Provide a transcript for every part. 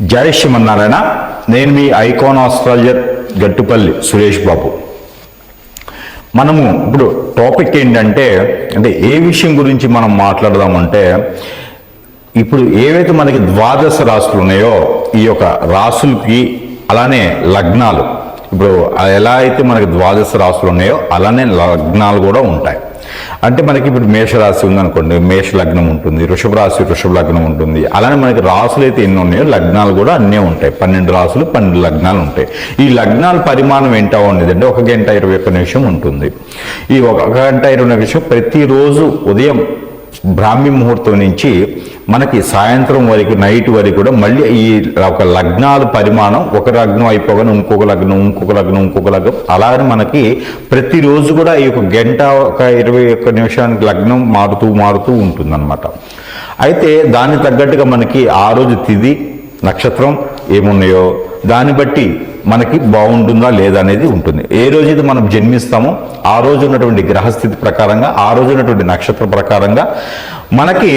జై శ్రీమన్నారాయణ. నేను మీ ఐకాన్ ఆస్ట్రాలజర్ గట్టుపల్లి సురేష్ బాబు. మనము ఇప్పుడు టాపిక్ ఏంటంటే అంటే ఏ విషయం గురించి మనం మాట్లాడదామంటే ఇప్పుడు ఏవైతే మనకి ద్వాదశ రాశులు ఉన్నాయో ఈ యొక్క రాసులకి అలానే లగ్నాలు. ఇప్పుడు ఎలా అయితే మనకి ద్వాదశ రాసులు ఉన్నాయో అలానే లగ్నాలు కూడా ఉంటాయి. అంటే మనకి ఇప్పుడు మేషరాశి ఉందనుకోండి మేష లగ్నం ఉంటుంది వృషభ రాశి వృషభ లగ్నం ఉంటుంది. అలానే మనకి రాసులు అయితే ఎన్ని ఉన్నాయో లగ్నాలు కూడా అన్నీ ఉంటాయి. పన్నెండు రాసులు పన్నెండు లగ్నాలు ఉంటాయి. ఈ లగ్నాల పరిమాణం ఏంటో ఉండేది అంటే ఒక గంట ఇరవై ఒక్క నిమిషం ఉంటుంది. ఈ ఒక గంట ఇరవై నిమిషం ప్రతిరోజు ఉదయం బ్రాహ్మీ ముహూర్తం నుంచి మనకి సాయంత్రం వరకు నైట్ వరకు కూడా మళ్ళీ ఈ ఒక లగ్నాల పరిమాణం ఒక లగ్నం అయిపోగానే ఇంకొక లగ్నం ఇంకొక లగ్నం ఇంకొక లగ్నం. అలాగే మనకి ప్రతిరోజు కూడా ఈ యొక్క గంట ఒక ఇరవై ఒక్క నిమిషానికి లగ్నం మారుతూ మారుతూ ఉంటుందన్నమాట. అయితే దానికి తగ్గట్టుగా మనకి ఆ రోజు తిది నక్షత్రం ఏమున్నాయో దాన్ని బట్టి మనకి బాగుంటుందా లేదా అనేది ఉంటుంది. ఏ రోజైతే మనం జన్మిస్తామో ఆ రోజు ఉన్నటువంటి గ్రహస్థితి ప్రకారంగా ఆ రోజు ఉన్నటువంటి నక్షత్ర ప్రకారంగా మనకి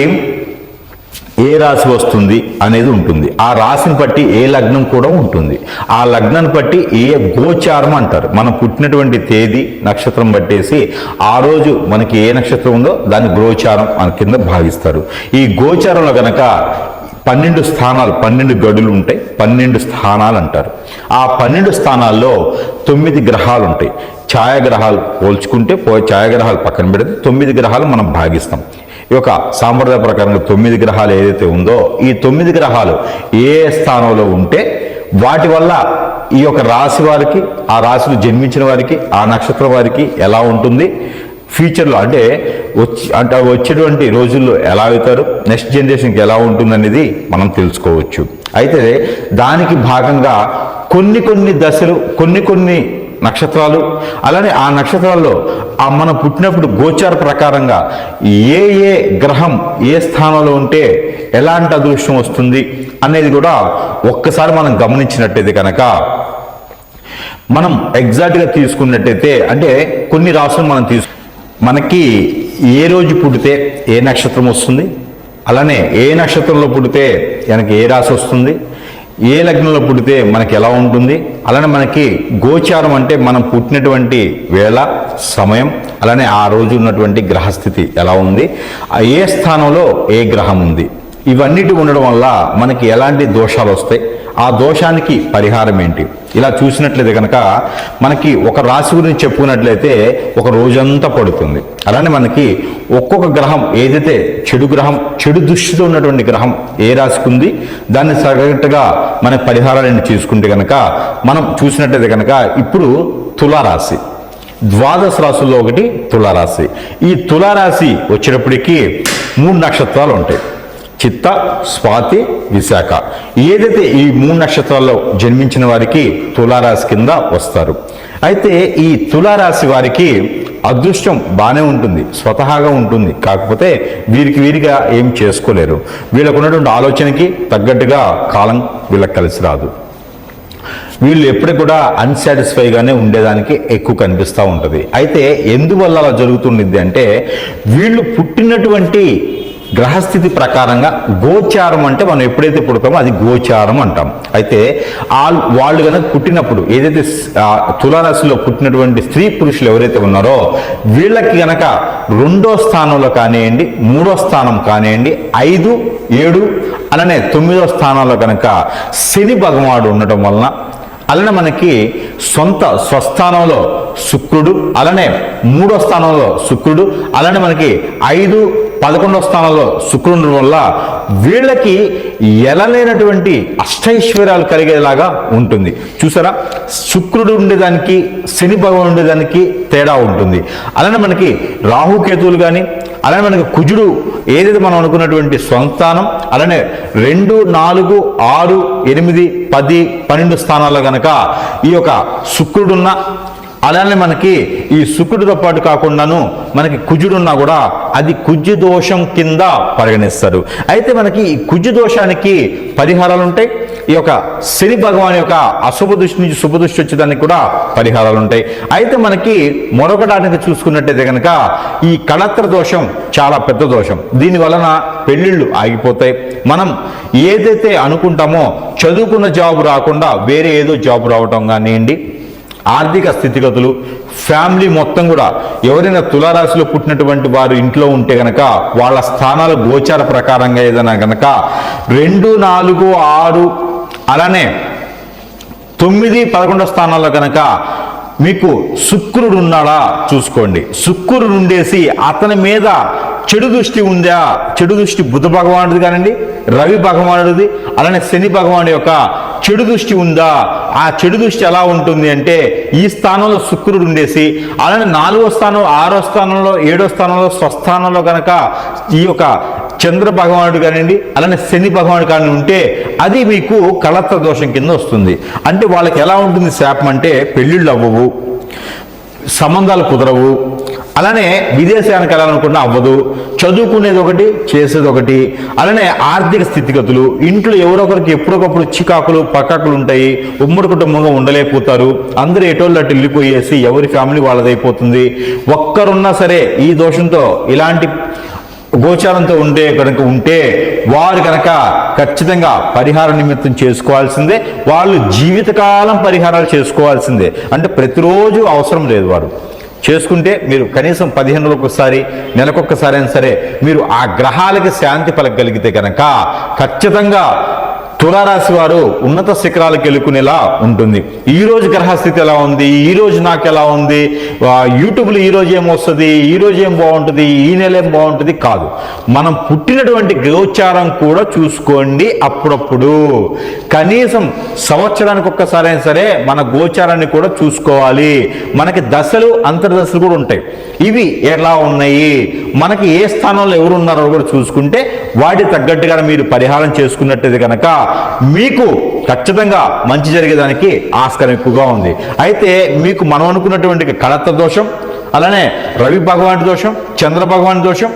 ఏ రాశి వస్తుంది అనేది ఉంటుంది. ఆ రాశిని బట్టి ఏ లగ్నం కూడా ఉంటుంది. ఆ లగ్నాన్ని బట్టి ఏ గోచారం అంటారు. మనం పుట్టినటువంటి తేదీ నక్షత్రం బట్టేసి ఆ రోజు మనకి ఏ నక్షత్రం ఉందో దాన్ని గోచారం అని కింద భావిస్తారు. ఈ గోచారంలో గనక పన్నెండు స్థానాలు పన్నెండు గడులు ఉంటాయి పన్నెండు స్థానాలు అంటారు. ఆ పన్నెండు స్థానాల్లో తొమ్మిది గ్రహాలు ఉంటాయి. ఛాయాగ్రహాలు పోల్చుకుంటే పో ఛాయాగ్రహాలు పక్కన పెడితే తొమ్మిది గ్రహాలు మనం భాగిస్తాం. ఈ యొక్క సాంప్రదాయ ప్రకారంగా తొమ్మిది గ్రహాలు ఏదైతే ఉందో ఈ తొమ్మిది గ్రహాలు ఏ స్థానంలో ఉంటే వాటి వల్ల ఈ యొక్క రాశి వారికి ఆ రాశిలో జన్మించిన వారికి ఆ నక్షత్రం వారికి ఎలా ఉంటుంది? ఫ్యూచర్లో అంటే వచ్చి అంటే వచ్చేటువంటి రోజుల్లో ఎలా అవుతారు నెక్స్ట్ జనరేషన్కి ఎలా ఉంటుందనేది మనం తెలుసుకోవచ్చు. అయితే దానికి భాగంగా కొన్ని కొన్ని దశలు కొన్ని కొన్ని నక్షత్రాలు అలానే ఆ నక్షత్రాల్లో ఆ మనం పుట్టినప్పుడు గోచార ప్రకారంగా ఏ ఏ గ్రహం ఏ స్థానంలో ఉంటే ఎలాంటి అదృష్టం వస్తుంది అనేది కూడా ఒక్కసారి మనం గమనించినట్టయితే కనుక మనం ఎగ్జాక్ట్గా తీసుకున్నట్టయితే అంటే కొన్ని రాసులు మనం తీసుకు మనకి ఏ రోజు పుడితే ఏ నక్షత్రం వస్తుంది? అలానే ఏ నక్షత్రంలో పుడితే మనకి ఏ రాశి వస్తుంది? ఏ లగ్నంలో పుడితే మనకి ఎలా ఉంటుంది? అలానే మనకి గోచారం అంటే మనం పుట్టినటువంటి వేళ సమయం అలానే ఆ రోజు ఉన్నటువంటి గ్రహస్థితి ఎలా ఉంది? ఏ స్థానంలో ఏ గ్రహం ఉంది? ఇవన్నిటి ఉండడం వల్ల మనకి ఎలాంటి దోషాలు వస్తాయి? ఆ దోషానికి పరిహారం ఏంటి? ఇలా చూసినట్లయితే కనుక మనకి ఒక రాశి గురించి చెప్పుకున్నట్లయితే ఒక రోజంతా పడుతుంది. అలానే మనకి ఒక్కొక్క గ్రహం ఏదైతే చెడు గ్రహం చెడు దృష్టితో ఉన్నటువంటి గ్రహం ఏ రాశికి ఉంది దాన్ని సగటుగా మన పరిహారాలను తీసుకుంటే కనుక మనం చూసినట్లయితే కనుక ఇప్పుడు తులారాశి ద్వాదశ రాశుల్లో ఒకటి తులారాశి. ఈ తులారాశి వచ్చేటప్పటికి మూడు నక్షత్రాలు ఉంటాయి. చిత్త స్వాతి విశాఖ. ఏదైతే ఈ మూడు నక్షత్రాల్లో జన్మించిన వారికి తులారాశి కింద వస్తారు. అయితే ఈ తులారాశి వారికి అదృష్టం బాగానే ఉంటుంది స్వతహాగా ఉంటుంది. కాకపోతే వీరికి వీరిగా ఏం చేసుకోలేరు. వీళ్ళకు ఉన్నటువంటి ఆలోచనకి తగ్గట్టుగా కాలం వీళ్ళకి కలిసి రాదు. వీళ్ళు ఎప్పుడు కూడా అన్సాటిస్ఫైగానే ఉండేదానికి ఎక్కువ కనిపిస్తూ ఉంటుంది. అయితే ఎందువల్ల అలా జరుగుతుండిద్ది అంటే వీళ్ళు పుట్టినటువంటి గ్రహస్థితి ప్రకారంగా గోచారం అంటే మనం ఎప్పుడైతే పుడతామో అది గోచారం అంటాం. అయితే ఆ వాళ్ళు కనుక పుట్టినప్పుడు ఏదైతే తులారాశిలో పుట్టినటువంటి స్త్రీ పురుషులు ఎవరైతే ఉన్నారో వీళ్ళకి గనక రెండో స్థానంలో కానివ్వండి మూడో స్థానం కానివ్వండి ఐదు ఏడు అలానే తొమ్మిదో స్థానంలో కనుక శని భగవాడు ఉండటం వలన అలానే మనకి సొంత స్వస్థానంలో శుక్రుడు అలానే మూడో స్థానంలో శుక్రుడు అలానే మనకి ఐదు పదకొండవ స్థానంలో శుక్రుడు వల్ల వీళ్ళకి ఎలలేనటువంటి అష్టైశ్వర్యాలు కలిగేలాగా ఉంటుంది. చూసారా? శుక్రుడు ఉండేదానికి శని భగవాన్ ఉండేదానికి తేడా ఉంటుంది. అలానే మనకి రాహుకేతువులు కానీ అలానే మనకి కుజుడు ఏదైతే మనం అనుకున్నటువంటి సంస్థానం అలానే రెండు నాలుగు ఆరు ఎనిమిది పది పన్నెండు స్థానాల్లో కనుక ఈ యొక్క శుక్రుడున్న అలానే మనకి ఈ శుక్రుడితో పాటు కాకుండాను మనకి కుజుడున్నా కూడా అది కుజు దోషం కింద పరిగణిస్తారు. అయితే మనకి ఈ కుజు దోషానికి పరిహారాలు ఉంటాయి ఈ యొక్క శని భగవాన్ యొక్క అశుభ దృష్టి నుంచి శుభ దృష్టి వచ్చేదానికి కూడా పరిహారాలు ఉంటాయి అయితే మనకి మరొకటానికి చూసుకున్నట్టయితే కనుక ఈ కళత్ర దోషం చాలా పెద్ద దోషం. దీని వలన పెళ్ళిళ్ళు ఆగిపోతాయి. మనం ఏదైతే అనుకుంటామో చదువుకున్న జాబ్ రాకుండా వేరే ఏదో జాబ్ రావటం కానివ్వండి ఆర్థిక స్థితిగతులు ఫ్యామిలీ మొత్తం కూడా ఎవరైనా తులారాశిలో పుట్టినటువంటి వారు ఇంట్లో ఉంటే గనక వాళ్ళ స్థానాల గోచార ప్రకారంగా ఏదైనా గనక రెండు నాలుగు ఆరు అలానే తొమ్మిది పదకొండో స్థానాల్లో కనుక మీకు శుక్రుడు ఉన్నాడా చూసుకోండి. శుక్రుడు ఉండేసి అతని మీద చెడు దృష్టి ఉందా? చెడు దృష్టి బుధ భగవానుడిది కానండి రవి భగవానుడిది అలానే శని భగవానుడి యొక్క చెడు దృష్టి ఉందా? ఆ చెడు దృష్టి ఎలా ఉంటుంది అంటే ఈ స్థానంలో శుక్రుడు ఉండేసి అలానే నాలుగో స్థానం ఆరో స్థానంలో ఏడో స్థానంలో స్వస్థానంలో కనుక ఈ యొక్క చంద్ర భగవానుడు కానివ్వండి అలానే శని భగవానుడు కానీ ఉంటే అది మీకు కళత్వ దోషం కింద వస్తుంది. అంటే వాళ్ళకి ఎలా ఉంటుంది శాపం అంటే పెళ్ళిళ్ళు అవ్వవు సంబంధాలు కుదరవు అలానే విదేశానికి వెళ్ళాలనుకున్నా అవ్వదు. చదువుకునేది ఒకటి చేసేది ఒకటి. అలానే ఆర్థిక స్థితిగతులు. ఇంట్లో ఎవరొకరికి ఎప్పుడొకప్పుడు చికాకులు పక్కాకులు ఉంటాయి. ఉమ్మడి కుటుంబంగా ఉండలేకపోతారు. అందరూ ఎటోళ్ళు వెళ్ళిపోయేసి ఎవరి ఫ్యామిలీ వాళ్ళదైపోతుంది. ఒక్కరున్నా సరే ఈ దోషంతో ఇలాంటి గోచారంతో ఉండే కనుక ఉంటే వారు కనుక ఖచ్చితంగా పరిహార నిమిత్తం చేసుకోవాల్సిందే. వాళ్ళు జీవితకాలం పరిహారాలు చేసుకోవాల్సిందే. అంటే ప్రతిరోజు అవసరం లేదు వారు. చేసుకుంటే మీరు కనీసం పదిహేను రోజులకు ఒకసారి అయినా సరే మీరు ఆ గ్రహాలకి శాంతి పలకగలిగితే కనుక ఖచ్చితంగా తులారాశి వారు ఉన్నత శిఖరాలకు వెళ్ళుకునేలా ఉంటుంది. ఈ రోజు గ్రహస్థితి ఎలా ఉంది? ఈ రోజు నాకు ఎలా ఉంది? యూట్యూబ్లో ఈ రోజు ఏం వస్తుంది? ఈ రోజు ఏం బాగుంటుంది? ఈ నెల ఏం బాగుంటుంది? కాదు. మనం పుట్టినటువంటి గోచారం కూడా చూసుకోండి అప్పుడప్పుడు. కనీసం సంవత్సరానికి ఒక్కసారి అయినా సరే మన గోచారాన్ని కూడా చూసుకోవాలి. మనకి దశలు అంతర్దశలు కూడా ఉంటాయి. ఇవి ఎలా ఉన్నాయి? మనకి ఏ స్థానంలో ఎవరు ఉన్నారో కూడా చూసుకుంటే వాటి తగ్గట్టుగా మీరు పరిహారం చేసుకున్నట్టయితే కనుక మీకు ఖచ్చితంగా మంచి జరిగేదానికి ఆస్కారం ఎక్కువగా ఉంది. అయితే మీకు మనం అనుకున్నటువంటి కళత్వ దోషం అలానే రవి భగవాన్ దోషం చంద్ర భగవాన్ దోషం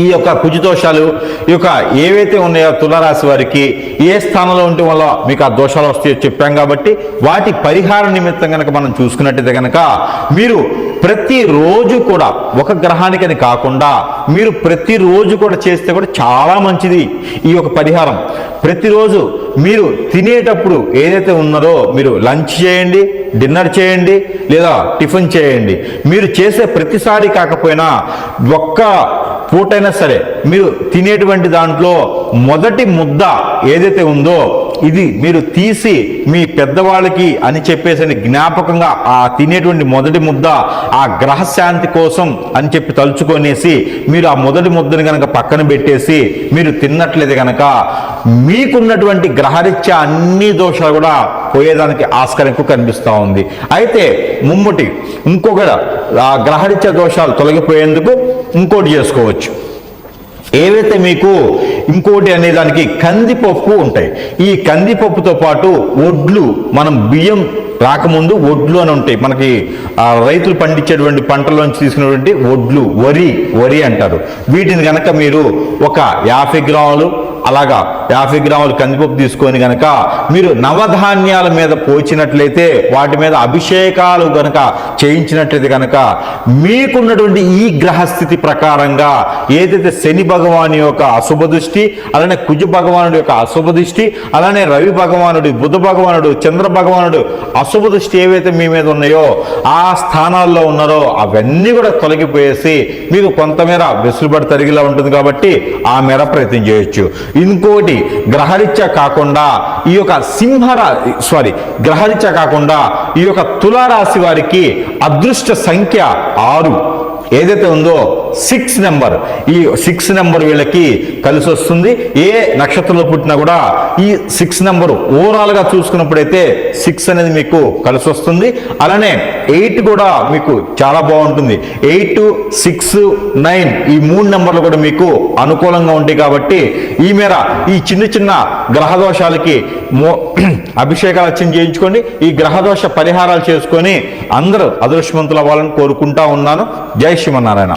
ఈ యొక్క కుజ దోషాలు ఈ యొక్క ఏవైతే ఉన్నాయో తులరాశి వారికి ఏ స్థానంలో ఉంటే వల్ల మీకు ఆ దోషాలు వస్తాయో చెప్పాం కాబట్టి వాటి పరిహార నిమిత్తం కనుక మనం చూసుకున్నట్టయితే కనుక మీరు ప్రతిరోజు కూడా ఒక గ్రహానికని కాకుండా మీరు ప్రతిరోజు కూడా చేస్తే కూడా చాలా మంచిది ఈ యొక్క పరిహారం. ప్రతిరోజు మీరు తినేటప్పుడు ఏదైతే ఉన్నారో మీరు లంచ్ చేయండి డిన్నర్ చేయండి లేదా టిఫిన్ చేయండి. మీరు చేసే ప్రతిసారి కాకపోయినా ఒక్క పూటైనా సరే మీరు తినేటువంటి దాంట్లో మొదటి ముద్ద ఏదైతే ఉందో ఇది మీరు తీసి మీ పెద్దవాళ్ళకి అని చెప్పేసి జ్ఞాపకంగా ఆ తినేటువంటి మొదటి ముద్ద ఆ గ్రహశాంతి కోసం అని చెప్పి తలుచుకొనేసి మీరు ఆ మొదటి ముద్దని కనుక పక్కన పెట్టేసి మీరు తిన్నట్లయితే కనుక మీకున్నటువంటి గ్రహరీత్యా అన్ని దోషాలు కూడా పోయేదానికి ఆస్కారం ఎక్కువ కనిపిస్తూ ఉంది. అయితే ముమ్మటి ఇంకొక ఆ గ్రహరీత్యా దోషాలు తొలగిపోయేందుకు ఇంకోటి చేసుకోవచ్చు. ఏవైతే మీకు ఇంకోటి అనేదానికి కందిపప్పు ఉంటాయి ఈ కందిపప్పుతో పాటు ఒడ్లు మనం బియ్యం రాకముందు ఒడ్లు అని ఉంటాయి. మనకి రైతులు పండించేటువంటి పంటలోంచి తీసుకున్నటువంటి ఒడ్లు వరి వరి అంటారు. వీటిని కనుక మీరు ఒక యాభై గ్రాములు అలాగా యాభై గ్రాములు కందిపప్పు తీసుకొని కనుక మీరు నవధాన్యాల మీద పోచినట్లయితే వాటి మీద అభిషేకాలు కనుక చేయించినట్లయితే కనుక మీకున్నటువంటి ఈ గ్రహస్థితి ప్రకారంగా ఏదైతే శని భగవాని యొక్క అశుభ దృష్టి అలానే కుజ భగవానుడి యొక్క అశుభ దృష్టి అలానే రవి భగవానుడు బుధ భగవానుడు చంద్ర భగవానుడు అశుభ దృష్టి ఏవైతే మీ మీద ఉన్నాయో ఆ స్థానాల్లో ఉన్నారో అవన్నీ కూడా తొలగిపోయేసి మీకు కొంతమేర వెసులుబడి తరిగిలా ఉంటుంది కాబట్టి ఆ మేర ప్రయత్నం చేయొచ్చు. ఇంకోటి గ్రహరీత్యా కాకుండా ఈ యొక్క సింహరా సారీ గ్రహరీత్యా కాకుండా ఈ యొక్క తులారాశి వారికి అదృష్ట సంఖ్య ఆరు. ఏదైతే ఉందో సిక్స్ నెంబర్. ఈ సిక్స్ నెంబర్ వీళ్ళకి కలిసి వస్తుంది. ఏ నక్షత్రంలో పుట్టినా కూడా ఈ సిక్స్ నెంబర్ ఓవరాల్గా చూసుకున్నప్పుడైతే సిక్స్ అనేది మీకు కలిసి వస్తుంది. అలానే ఎయిట్ కూడా మీకు చాలా బాగుంటుంది. ఎయిట్ సిక్స్ నైన్ ఈ మూడు నెంబర్లు కూడా మీకు అనుకూలంగా ఉంటాయి కాబట్టి ఈ మేర ఈ చిన్న చిన్న గ్రహదోషాలకి మో అభిషేకాలు అర్చన చేయించుకోండి. ఈ గ్రహదోష పరిహారాలు చేసుకొని అందరూ అదృష్టవంతులు అవ్వాలని కోరుకుంటా ఉన్నాను. జై శ్రీమన్నారాయణ.